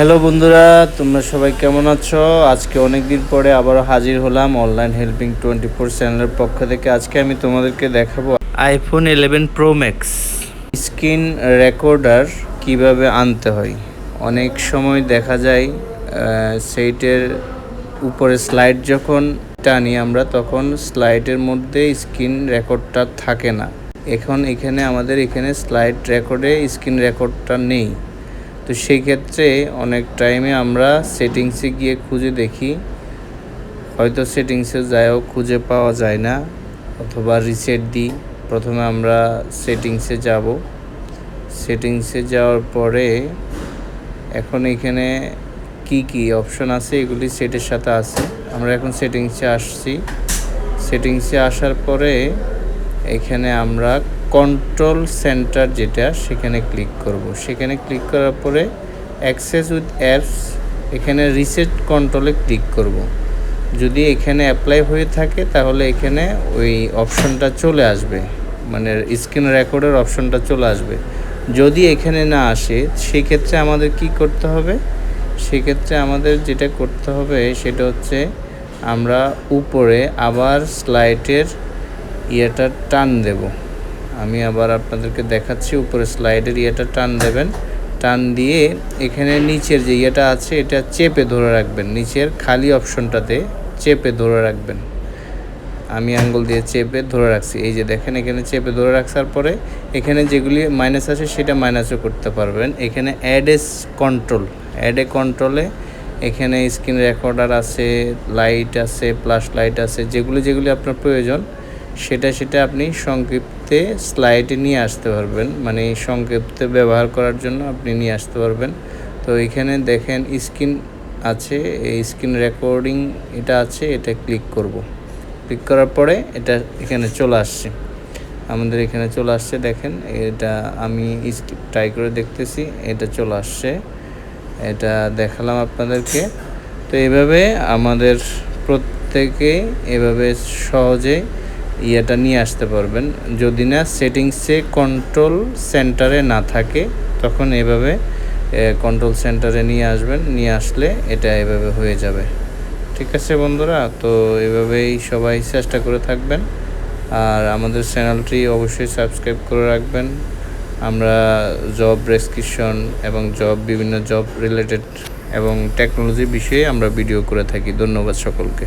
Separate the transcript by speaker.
Speaker 1: Hello বন্ধুরা, তোমরা সবাই কেমন আছো? আজকে অনেক দিন পরে আবারও হাজির হলাম অনলাইন হেল্পিং টোয়েন্টি ফোর চ্যানেলের পক্ষ থেকে। আজকে আমি তোমাদেরকে দেখাবো iPhone eleven Pro Max screen recorder কীভাবে আনতে হয়? অনেক সময় দেখা যায় সেইটের উপরে স্লাইড যখন টানি আমরা, তখন স্লাইডের মধ্যে স্ক্রিন রেকর্ডটা থাকে না। এখন এখানে আমাদের এখানে স্লাইড রেকর্ডে স্ক্রিন রেকর্ডটা নেই। তো সেই ক্ষেত্রে অনেক টাইমে আমরা সেটিংসে গিয়ে খুঁজে দেখি। হয়তো সেটিংসে যায়ও খুঁজে পাওয়া যায় না, অথবা রিসেট দিই। প্রথমে আমরা সেটিংসে যাব। সেটিংসে যাওয়ার পরে এখন এখানে কি কি অপশন আছে এগুলি সেটের সাথে আছে। আমরা এখন সেটিংসে আসছি। সেটিংসে আসার পরে এখানে আমরা কন্ট্রোল সেন্টার যেটা, সেখানে ক্লিক করব। সেখানে ক্লিক করার পরে অ্যাক্সেস উইথ অ্যাপস এখানে রিসেট কন্ট্রোলে ক্লিক করব। যদি এখানে অ্যাপ্লাই হয়ে থাকে, তাহলে এখানে ওই অপশনটা চলে আসবে। মানে স্ক্রিন রেকর্ডের অপশনটা চলে আসবে। যদি এখানে না আসে, সেক্ষেত্রে আমাদের কি করতে হবে? সেক্ষেত্রে আমাদের যেটা করতে হবে, সেটা হচ্ছে আমরা উপরে আবার স্লাইডের ইয়েটা টান দেব। আমি আবার আপনাদেরকে দেখাচ্ছি উপরে স্লাইডের ইয়েটা টান দেবেন। টান দিয়ে এখানে নিচের যে ইয়েটা আছে, এটা চেপে ধরে রাখবেন। নিচের খালি অপশনটাতে চেপে ধরে রাখবেন। আমি আঙ্গুল দিয়ে চেপে ধরে রাখছি। এই যে দেখেন, এখানে চেপে ধরে রাখার পরে এখানে যেগুলি মাইনাস আছে, সেটা মাইনাসও করতে পারবেন। এখানে add S control add A কন্ট্রোলে এখানে স্ক্রিন রেকর্ডার আছে লাইট আছে প্লাস লাইট আছে, যেগুলি যেগুলি আপনার প্রয়োজন। সেটা সেটা আপনি সংক্ষিপ্তে স্লাইডে নিয়ে আসতে পারবেন। মানে সংক্ষিপ্তে ব্যবহার করার জন্য আপনি নিয়ে আসতে পারবেন। তো এখানে দেখেন স্ক্রিন আছে, এই স্ক্রিন রেকর্ডিং এটা আছে, এটা ক্লিক করব। ক্লিক করার পরে এটা এখানে চলে আসছে। আমাদের এখানে চলে আসছে, দেখেন এটা আমি ট্রাই করে দেখতেছি, এটা চলে আসছে। এটা দেখালাম আপনাদেরকে। তো এইভাবে আমাদের প্রত্যেকে এভাবে সহজে ইয়েটা নিয়ে আসতে পারবেন। যদি না সেটিংসে কন্ট্রোল সেন্টারে না থাকে, তখন এভাবে কন্ট্রোল সেন্টারে নিয়ে আসবেন। নিয়ে আসলে এটা এভাবে হয়ে যাবে। ঠিক আছে বন্ধুরা? তো এভাবেই সবাই চেষ্টা করে থাকবেন। আর আমাদের চ্যানেলটি অবশ্যই সাবস্ক্রাইব করে রাখবেন। আমরা জব প্রেসক্রিপশন এবং জব বিভিন্ন জব রিলেটেড এবং টেকনোলজি বিষয়ে আমরা ভিডিও করে থাকি। ধন্যবাদ সকলকে।